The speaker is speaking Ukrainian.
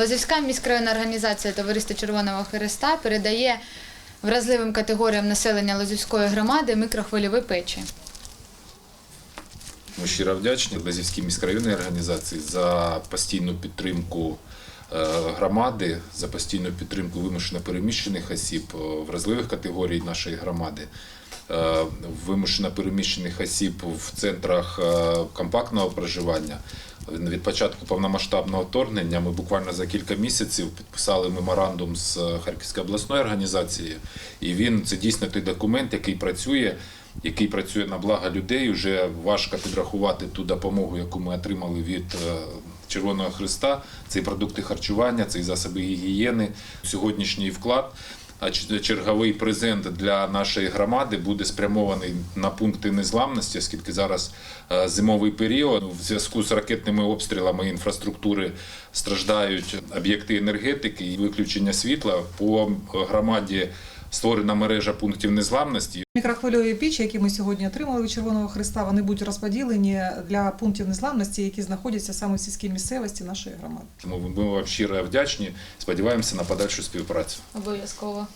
Лозівська міськрайонна організація Товариства Червоного Хреста передає вразливим категоріям населення Лозівської громади мікрохвильові печі. Ми щиро вдячні Лазівській міськрайонній організації за постійну підтримку е, громади, за постійну підтримку вимушено переміщених осіб, е, вразливих категорій нашої громади, вимушено переміщених осіб в центрах е, компактного проживання. Від початку повномасштабного вторгнення ми буквально за кілька місяців підписали меморандум з Харківською обласною організацією, і він це дійсно той документ, який працює який працює на благо людей. Вже важко підрахувати ту допомогу, яку ми отримали від е, Червоного Христа. Це і продукти харчування, це і засоби гігієни. Сьогоднішній вклад. А черговий презент для нашої громади буде спрямований на пункти незламності, оскільки зараз е, зимовий період в зв'язку з ракетними обстрілами інфраструктури страждають об'єкти енергетики і виключення світла по громаді. Створена мережа пунктів незламності. Мікрохвильові пічі, які ми сьогодні отримали від Червоного Христа, вони будуть розподілені для пунктів незламності, які знаходяться саме в сільській місцевості нашої громади. Тому ми вам щиро вдячні. Сподіваємося на подальшу співпрацю. Обов'язково.